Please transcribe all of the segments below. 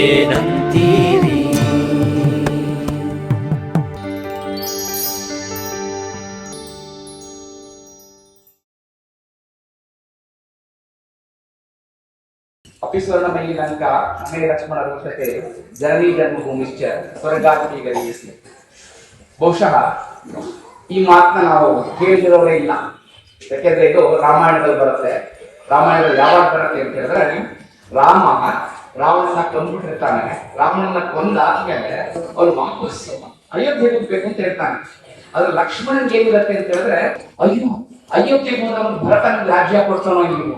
ಏನಂತೀರಿ ಅಪಿಸ್ವರ್ಣಮಯಿ ಲಂಕಾ ಅಮೇ ಲಕ್ಷ್ಮಣ ರೋಷತೆ ಜನನಿ ಜನ್ಮಭೂಮಿಶ್ಚ ಸ್ವರ್ಗಾತ್ಮಿ ಗರೀಯಸಿ ಬಹುಶಃ ಈ ಮಾತನ್ನ ನಾವು ಕೇಳಿರೋರೇ ಇಲ್ಲ ಯಾಕೆಂದ್ರೆ ಇದು ರಾಮಾಯಣದಲ್ಲಿ ಬರುತ್ತೆ. ರಾಮಾಯಣದಲ್ಲಿ ಯಾವಾಗ ಬರುತ್ತೆ ಅಂತ ಹೇಳಿದ್ರೆ ರಾಮ, ರಾವಣನ ಕೊಂದ್ಬಿಟ್ಟಿರ್ತಾನೆ ರಾವಣನ ಕೊಂದಾದ್ಮೇಲೆ ಅವ್ರು ವಾಪಸ್ ಅಯೋಧ್ಯೆಗೆ ಹೋಗ್ಬೇಕು ಅಂತ ಹೇಳ್ತಾನೆ. ಅದ್ರ ಲಕ್ಷ್ಮಣನ್ಗೆ ಏನಿರುತ್ತೆ ಅಂತ ಹೇಳಿದ್ರೆ, ಅಯ್ಯೋ ಅಯೋಧ್ಯೆಗೆ ಹೋದವನು ಭರತನ ರಾಜ್ಯ ಕೊಡ್ತಾನೋ ನೀವು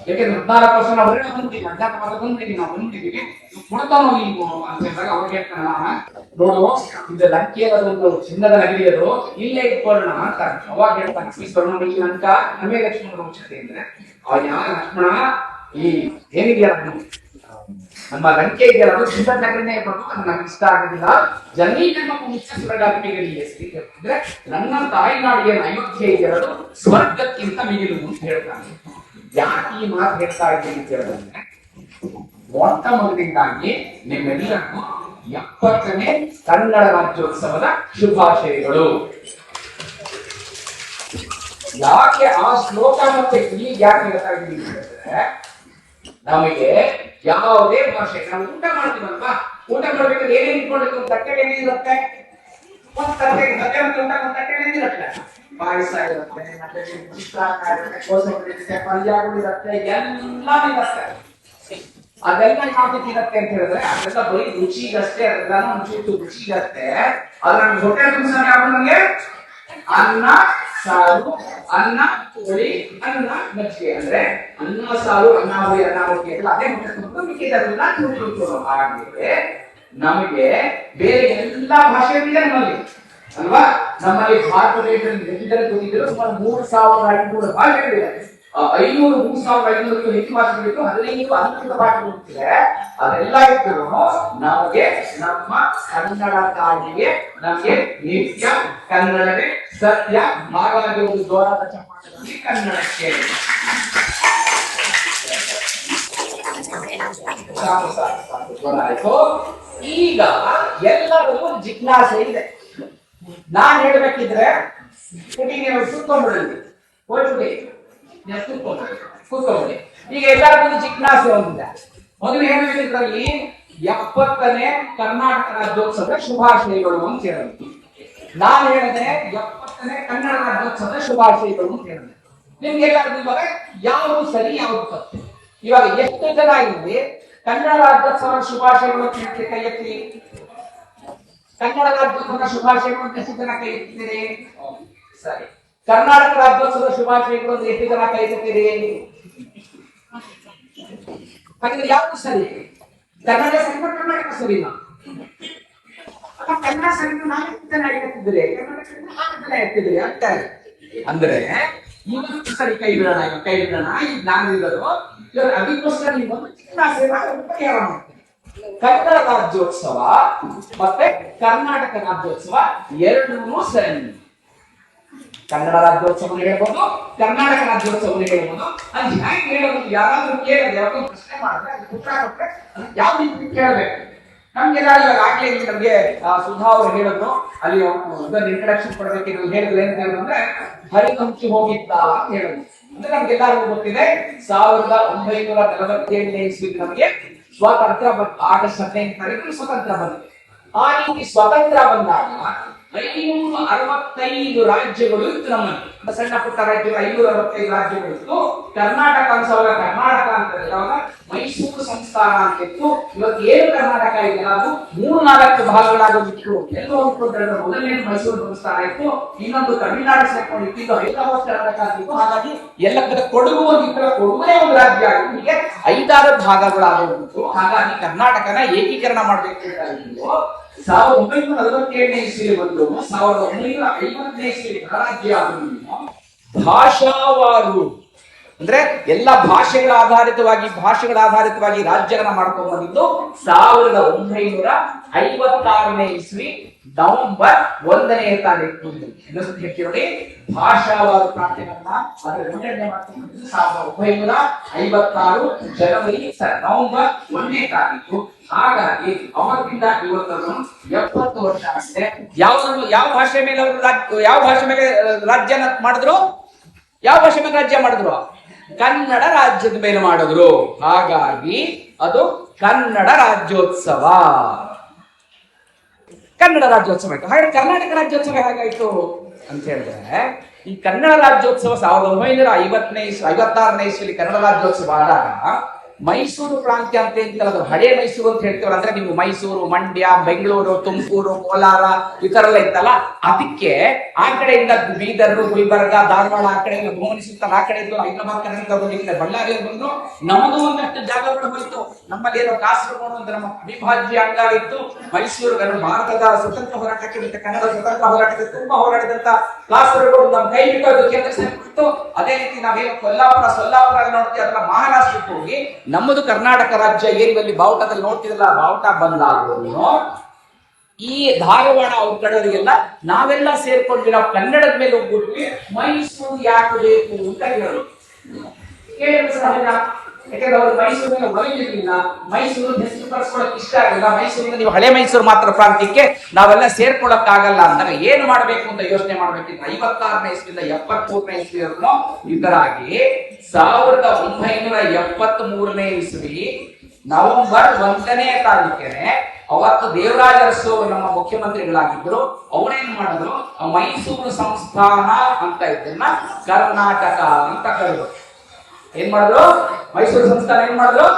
ಯಾಕೆಂದ್ರೆ ಹದಿನಾಲ್ಕು ವರ್ಷ ನಾವು ಹೊರಗಡೆ ಬಂದ್ಬಿಟ್ಟಿವಿ ಅಜ್ಞಾತ ಮಾತ್ರ ಬಂದ್ಬಿಟ್ಟಿವಿ ನಾವು ಬಂದ್ಬಿಟ್ಟಿವಿ ನೀವು ಕೊಡ್ತಾನೋ ನೀವು ಅಂತ ಹೇಳಿದಾಗ ಅವ್ರಿಗೆ ಹೇಳ್ತಾನೆ ನಾನು, ನೋಡು, ಇದು ಲಂಕೆ ಒಂದು ಚಿನ್ನದ ನಗರಿ ಅದು, ಇಲ್ಲೇ ಇಟ್ಕೊಳ್ಳೋಣ ಅಂತ ಅವಾಗ ಹೇಳ್ತಾನೆ ಈ ಸ್ವರ್ಣಮಯಿ ಲಂಕ, ನಮಗೆ ಲಕ್ಷ್ಮಣ ವಂಶತೆ ಅಂದ್ರೆ ಅವ ಯಾವ ಲಕ್ಷ್ಮಣ ಈ ಏನಿದೆಯಲ್ಲ ನಮ್ಮ- ನಮ್ಮ ಲಂಕೆ ಇದೆಯಲ್ಲ ಅದು ಚಿನ್ನದ ನಗರನೇ ಇರ್ಬೋದು, ಅದು ನಮ್ಗೆ ಇಷ್ಟ ಆಗೋದಿಲ್ಲ. ಜನೀ ನಮ್ಮ ಮುಖ್ಯ ಸ್ವರ್ಗಾತ್ಮಿಗರಿಗೆ ಅಂದ್ರೆ ನನ್ನ ತಾಯಿನಾಡಿಗೆ ಅಯೋಧ್ಯೆ ಇದೆಯಲ್ಲ ಸ್ವರ್ಗಕ್ಕಿಂತ ಮಿಗಿಲು ಅಂತ ಹೇಳ್ತಾನೆ ಯಾಕೆ ಈ ಮಾತು ಹೇಳ್ತಾ ಇದ್ದೀನಿ ಅಂತ ಹೇಳಿದ್ರೆ, ಮೊಟ್ಟ ಮೊದಲಿಂದಾಗಿ ನಿಮ್ಮೆಲ್ಲರಿಗೂ ಎಪ್ಪತ್ತನೇ ಕನ್ನಡ ರಾಜ್ಯೋತ್ಸವದ ಶುಭಾಶಯಗಳು. ಯಾಕೆ ಆ ಶ್ಲೋಕ ಮತ್ತೆ ಈಗ ಯಾಕೆ ಹೇಳ್ತಾ ಇದ್ದೀನಿ ಹೇಳಿದ್ರೆ, ನಮಗೆ ಯಾವುದೇ ಭಾಷೆ, ನಾವು ಊಟ ಮಾಡ್ತೀವಲ್ವಾ? ಊಟ ಮಾಡ್ಬೇಕಾದ್ರೆ ಏನೇನು ಇಟ್ಕೊಳ್ಬೇಕು? ತಟ್ಟೆ ಏನಿರುತ್ತೆ ಒಂದು ತಟ್ಟೆ ತಟ್ಟೆ ಊಟ, ಒಂದು ಪಾಯಸ ಇರುತ್ತೆ ಮತ್ತೆ ಇರುತ್ತೆ ಎಲ್ಲ ಇರುತ್ತೆ ಅದೆಲ್ಲ ಯಾವ್ದಕ್ಕೆ ಇರುತ್ತೆ ಅಂತ ಹೇಳಿದ್ರೆ ಅದೆಲ್ಲ ಬರೀ ರುಚಿಗಷ್ಟೇ ಅದೆಲ್ಲ ಒಂಚೂರು ರುಚಿಗಷ್ಟೇ ಅದ್ರ ಹೊಟ್ಟೆ ತುಂಬಿಸೋದು ಯಾವ ನಮಗೆ ಅನ್ನ ಸಾರು ಅನ್ನ ಹುಳಿ ಅನ್ನ ಮಜ್ಜಿಗೆ ಅಂದ್ರೆ ಅನ್ನ ಸಾರು ಅನ್ನ ಹುಳಿ ಅನ್ನ ಮಜ್ಜಿಗೆ ಅದೇ ಹೊಟ್ಟೆ ತುಂಬ ಮಿಕ್ಕಿದೆಲ್ಲ ತಿಳ್ಕೊಳ್ತೀವಿ ಹಾಗೆ ನಮಗೆ ಬೇರೆ ಎಲ್ಲ ಭಾಷೆ ಇದೆ ನಮ್ಮಲ್ಲಿ ಅಲ್ವಾ? ನಮ್ಮಲ್ಲಿ ಭಾರತ ದೇಶದಲ್ಲಿ ಎಲ್ಲರೂ ಗೊತ್ತಿದ್ರು ಸುಮಾರು ಮೂರು ಸಾವಿರದ ಐನೂರು ಭಾಷೆಗಳಿವೆ. ಐನೂರು, ಮೂರು ಸಾವಿರದ ಐನೂರಕ್ಕೂ ಹೆಚ್ಚು ಭಾಷೆಗಳಿತ್ತು ಹದಿನೈದು ಅಧಿಕೃತ ಭಾಷೆಗಳಿವೆ ಅದೆಲ್ಲ ಇದ್ದರು ನಮಗೆ ನಮ್ಮ ಕನ್ನಡ ತಾಯಿಗೆ ನಮಗೆ ನಿತ್ಯ ಕನ್ನಡವೇ ಸತ್ಯ. ಹಾಗಾಗಿ ಒಂದು ಜೋರಾದ ಚಪ್ಪಾಟದಲ್ಲಿ ಕನ್ನಡಕ್ಕೆ. ಈಗ ಎಲ್ಲರಿಗೂ ಜಿಜ್ಞಾಸೆ ಇದೆ. ನಾನ್ ಹೇಳ್ಬೇಕಿದ್ರೆ ಕೂತ್ಕೊಂಡ್ಬಿಡಿ ಹೋಗ್ಬಿಡಿ. ನೀವು ಈಗ ಎಲ್ಲರಿಗೂ ಜಿಜ್ಞಾಸೆ ಒಂದಿದೆ. ಮೊದಲು ಹೇಳಿದ್ರಲ್ಲಿ ಎಪ್ಪತ್ತನೇ ಕರ್ನಾಟಕ ರಾಜ್ಯೋತ್ಸವದ ಶುಭಾಶಯಗಳು ಅಂತ ಹೇಳಿದ್ರು ನಾನು ಹೇಳಿದೆ ಎಪ್ಪತ್ತನೇ ಕನ್ನಡ ರಾಜ್ಯೋತ್ಸವದ ಶುಭಾಶಯಗಳು ಅಂತ ಹೇಳಿದೆ. ನಿಮ್ಗೆ ಎಲ್ಲರಿಗೂ ಇವಾಗ ಯಾವುದು ಸರಿ, ಯಾವುದು ತಪ್ಪು? ಇವಾಗ ಎಷ್ಟು ಜನ ಇಲ್ಲಿ ಕನ್ನಡ ರಾಜ್ಯೋತ್ಸವ ಶುಭಾಶಯಗಳು ಕೈ ಎತ್ತಿ ಕನ್ನಡ ರಾಜ್ಯೋತ್ಸವದ ಶುಭಾಶಯಗಳನ್ನು ಅಂತ ಎಷ್ಟು ಜನ ಕೈ ಸರಿ ಕರ್ನಾಟಕ ರಾಜ್ಯೋತ್ಸವದ ಶುಭಾಶಯಗಳನ್ನು ಅಂತ ಎಷ್ಟು ಜನ ಕೈ ಹಾಗಿದ್ರೆ ಯಾವುದು ಸರಿ? ಕನ್ನಡ ಸಂಘ ಕರ್ನಾಟಕ ಸರಿನಾ? ಕನ್ನಡ ಸರಿ ನಾಲ್ಕು ಜನ ಎತ್ತಿದ್ದೀರಿ ಅಂತ ಅಂದ್ರೆ ಇವತ್ತು ಸರಿ ಕೈ ಬಿಡೋಣ ಕೈ ಬಿಡೋಣ. ಈಗ ನಾನು ಇರೋದು ಇವಾಗ ಅದಕ್ಕೋಸ್ಕರ ನೀವು ಒಂದು ಚಿಕ್ಕ ಪರಿಹಾರ ಮಾಡ್ತೀನಿ ಕನ್ನಡ ರಾಜ್ಯೋತ್ಸವ ಮತ್ತೆ ಕರ್ನಾಟಕ ರಾಜ್ಯೋತ್ಸವ ಎರಡೂ ಸರಿ ಕನ್ನಡ ರಾಜ್ಯೋತ್ಸವ ಹೇಳ್ಬೋದು, ಕರ್ನಾಟಕ ರಾಜ್ಯೋತ್ಸವ ಹೇಳ್ಬೋದು. ಅದು ಹ್ಯಾಂಗ್ ಹೇಳೋದು, ಯಾರಾದ್ರೂ ಕೇಳಿದ್ರೆ ಯಾವ್ದೋ ಪ್ರಶ್ನೆ ಮಾಡಿದ್ರೆ ಕೊಟ್ರೆ ಯಾವ ರೀತಿ ಕೇಳಬೇಕು? ನಮ್ಗೆ ಆಗ್ಲೇ ಇಲ್ಲಿ ನಮ್ಗೆ ಸುಧಾ ಅವರು ಹೇಳಿದ್ರು. ಅಲ್ಲಿ ಇಂಟ್ರಡಕ್ಷನ್ ಇಂಟ್ರಡಕ್ಷನ್ ಕೊಡ್ಬೇಕಿದ್ರು ಹೇಳಿದ್ರು. ಏನ್ ಹೇಳಿದ್ರೆ ಹರಿಕಂಚಿ ಹೋಗಿದ್ದ ಅಂತ ಹೇಳಿದ್ರು. ಅಂದ್ರೆ ನಮ್ಗೆಲ್ಲಾರು ಗೊತ್ತಿದೆ, ಸಾವಿರದ ಒಂಬೈನೂರ ನಲವತ್ತೇಳನೇ ಇಸ್ವಿ ನಮಗೆ ಸ್ವಾತಂತ್ರ್ಯ ಬಂತು ಆಗಸ್ಟ್ ಹದಿನೈದು ತಾರೀಕು ಸ್ವತಂತ್ರ ಬಂತು ಆ ರೀತಿ ಸ್ವತಂತ್ರ ಬಂದಾಗ ಐನೂರ ಅರವತ್ತೈದು ರಾಜ್ಯಗಳು ಇತ್ತು ನಮ್ಮಲ್ಲಿ. ಸಣ್ಣ ಪುಟ್ಟ ರಾಜ್ಯಗಳು ಐನೂರ ಅರವತ್ತೈದು ರಾಜ್ಯಗಳು ಇತ್ತು. ಕರ್ನಾಟಕ ಅನ್ಸವಾಗ ಕರ್ನಾಟಕ ಅಂತ ಹೇಳಿದಾಗ ಮೈಸೂರು ಸಂಸ್ಥಾನ ಅಂತ ಇತ್ತು. ಇವತ್ತು ಏನು ಕರ್ನಾಟಕ ಇದೆ. ಅದು ಮೂರು ನಾಲ್ಕು ಎಲ್ಲೋ ಅನ್ಕೊಂಡ್ರೆ ಮೊದಲನೇ ಮೈಸೂರು ಸಂಸ್ಥಾನ ಇತ್ತು. ಇನ್ನೊಂದು ತಮಿಳುನಾಡು ಸೇರ್ಕೊಂಡಿತ್ತು ಇದು ಹೈದರಾಬಾದ್ ಕರ್ನಾಟಕ ಆಗಿತ್ತು ಹಾಗಾಗಿ ಎಲ್ಲಕ್ಕದ ಕೊಡಗು ಒಂದಿತ್ತು ಕೊಡಗುನೇ ಒಂದು ರಾಜ್ಯ ಆಗಿತ್ತು. ಐದಾರು ಭಾಗಗಳಾಗೋದಿತ್ತು. ಹಾಗಾಗಿ ಕರ್ನಾಟಕನ ಏಕೀಕರಣ ಮಾಡಬೇಕು ಅಂತ. ಸಾವಿರದ ಒಂಬೈನೂರ ನಲವತ್ತೇಳನೇ ಇಸ್ವಿಲಿ ಬಂದು ಸಾವಿರದ ಒಂಬೈನೂರ ಐವತ್ತನೇ ಇಸ್ವಿಲಿ ಗಣರಾಜ್ಯ ಭಾಷಾವಾರು. ಅಂದ್ರೆ ಎಲ್ಲ ಭಾಷೆಗಳ ಆಧಾರಿತವಾಗಿ ಭಾಷೆಗಳ ಆಧಾರಿತವಾಗಿ ರಾಜ್ಯಗಳನ್ನ ಮಾಡ್ಕೊಂಡು ಬಂದಿದ್ದು ಸಾವಿರದ ಒಂಬೈನೂರ ಐವತ್ತಾರನೇ ಇಸ್ವಿ. ನವೆಂಬರ್ ಒಂದನೇ ತಾರೀಕು ಇನ್ನೊಂದ್ಸತಿ ಹೇಳ್ತೀವಿ ಭಾಷಾವಾರು ಪ್ರಾಂತ್ಯಗಳನ್ನ ಅದರ ಸಾವಿರದ ಒಂಬೈನೂರ ಐವತ್ತಾರು ಜನವರಿ ನವೆಂಬರ್ ಒಂದನೇ ತಾರೀಕು. ಹಾಗಾಗಿ ಅವತ್ತಿಂದ ಇವತ್ತು ಎಪ್ಪತ್ತು ವರ್ಷ ಆಗಿದೆ ಯಾವ ಯಾವ ಭಾಷೆ ಮೇಲೆ ಅವರು ಯಾವ ಭಾಷೆ ಮೇಲೆ ರಾಜ್ಯ ಮಾಡಿದ್ರು? ಯಾವ ಭಾಷೆ ಮೇಲೆ ರಾಜ್ಯ ಮಾಡಿದ್ರು? ಕನ್ನಡ ರಾಜ್ಯದ ಮೇಲೆ ಮಾಡಿದ್ರು. ಹಾಗಾಗಿ ಅದು ಕನ್ನಡ ರಾಜ್ಯೋತ್ಸವ. ಕನ್ನಡ ರಾಜ್ಯೋತ್ಸವ ಆಯ್ತು. ಹಾಗಾದ್ರೆ ಕರ್ನಾಟಕ ರಾಜ್ಯೋತ್ಸವ ಹೇಗಾಯ್ತು ಅಂತ ಹೇಳಿದ್ರೆ, ಈ ಕನ್ನಡ ರಾಜ್ಯೋತ್ಸವ ಸಾವಿರದ ಒಂಬೈನೂರ ಐವತ್ತನೇ, ಐವತ್ತಾರನೇ ಇಸ್ವಿಲಿ ಕನ್ನಡ ರಾಜ್ಯೋತ್ಸವ ಆದಾಗ ಮೈಸೂರು ಪ್ರಾಂತ್ಯ ಅಂತ ಏನಿಲ್ಲ ಅದು ಹಳೆ ಮೈಸೂರು ಅಂತ ಹೇಳ್ತೀವಲ್ಲ, ಅಂದ್ರೆ ನೀವು ಮೈಸೂರು, ಮಂಡ್ಯ, ಬೆಂಗಳೂರು, ತುಮಕೂರು, ಕೋಲಾರ, ಈ ತರ ಎಲ್ಲ ಇತ್ತಲ್ಲ? ಅದಕ್ಕೆ ಆ ಕಡೆಯಿಂದ ಬೀದರ್, ಗುಲ್ಬರ್ಗ, ಧಾರವಾಡ, ಆ ಕಡೆ ಭುವನಿ ಸುತ್ತ ಆ ಕಡೆ ಇದ್ದು ಹೈದರಾಬಾದ್, ಕರ್ನಾಟಕ ಬಳ್ಳಾರಿ ಬಂದು ನಮಗೂ ಒಂದಷ್ಟು ಜಾಗಗಳು ಹೋಯಿತು. ನಮ್ಮಲ್ಲಿ ಏನೋ ಕಾಸರಗೋಡು ಅಂದ್ರೆ ನಮ್ಮ ಅವಿಭಾಜ್ಯ ಅಂಗ ಇತ್ತು. ಮೈಸೂರು ಭಾರತದ ಸ್ವತಂತ್ರ ಹೋರಾಟಕ್ಕೆ ಮತ್ತೆ ಕನ್ನಡ ಸ್ವತಂತ್ರ ಹೋರಾಟಕ್ಕೆ ತುಂಬಾ ಹೋರಾಡಿದಂತ ಕಾಸರಗೋಡು ನಮ್ಮ ಕೈ ಬಿಟ್ಟು ಕೇಂದ್ರ ಅದೇ ರೀತಿ ನಾವೇನು ಕೊಲ್ಲಾಪುರ, ಸೊಲ್ಲಾಪುರ ನೋಡ್ತೀವಿ ಅದನ್ನ ಮಹಾರಾಷ್ಟ್ರಕ್ಕೆ ಹೋಗಿ ನಮ್ಮದು ಕರ್ನಾಟಕ ರಾಜ್ಯ ಏನು ಅಲ್ಲಿ ಬಾವುಟದಲ್ಲಿ ನೋಡ್ತಿದ್ರಲ್ಲ, ಬಾವುಟ ಬಂದಾಗ ಈ ಧಾರವಾಡ ಅವ್ರ ನಾವೆಲ್ಲ ಸೇರ್ಕೊಂಡಿರ ಕನ್ನಡದ ಮೇಲೆ ಹೋಗ್ಬಿಟ್ಟು ಮೈಸೂರು ಯಾಕೆ ಬೇಕು ಅಂತ ಹೇಳೋದು ಯಾಕಂದ್ರೆ ಅವರು ಮೈಸೂರು ಮೇಲೆ ಒಲಗಿರ್ಲಿಲ್ಲ ಮೈಸೂರು ಹೆಸರು ಪಡಿಸ್ಕೊಳಕ್ ಇಷ್ಟ ಆಗಲ್ಲ. ಮೈಸೂರಿನ ನೀವು ಹಳೆ ಮೈಸೂರು ಮಾತ್ರ ಪ್ರಾಂತ್ಯಕ್ಕೆ ನಾವೆಲ್ಲ ಸೇರ್ಕೊಳಕ್ ಆಗಲ್ಲ ಅಂದಾಗ ಏನು ಮಾಡ್ಬೇಕು ಅಂತ ಯೋಚನೆ ಮಾಡ್ಬೇಕಿದ್ರೆ ಐವತ್ತಾರನೇ ಇಸ್ವಿಯಿಂದ ಎಪ್ಪತ್ಮೂರನೇ ಇಸ್ವಿವರೆಗೂ ಇದರಾಗಿ ಸಾವಿರದ ಒಂಬೈನೂರ ಎಪ್ಪತ್ತ್ ಮೂರನೇ ಇಸ್ವಿ, ನವೆಂಬರ್ ಒಂದನೇ ತಾರೀಕೇನೆ ಅವತ್ತು ದೇವರಾಜ ಅರಸು ನಮ್ಮ ಮುಖ್ಯಮಂತ್ರಿಗಳಾಗಿದ್ರು. ಅವರೇನ್ ಮಾಡಿದ್ರು? ಮೈಸೂರು ಸಂಸ್ಥಾನ ಅಂತ ಇದನ್ನ ಕರ್ನಾಟಕ ಅಂತ ಕರೆದ್ರು. ಏನ್ ಮಾಡಿದ್ರು? ಮೈಸೂರು ಸಂಸ್ಥಾನ ಏನ್ ಮಾಡಿದ್ರು?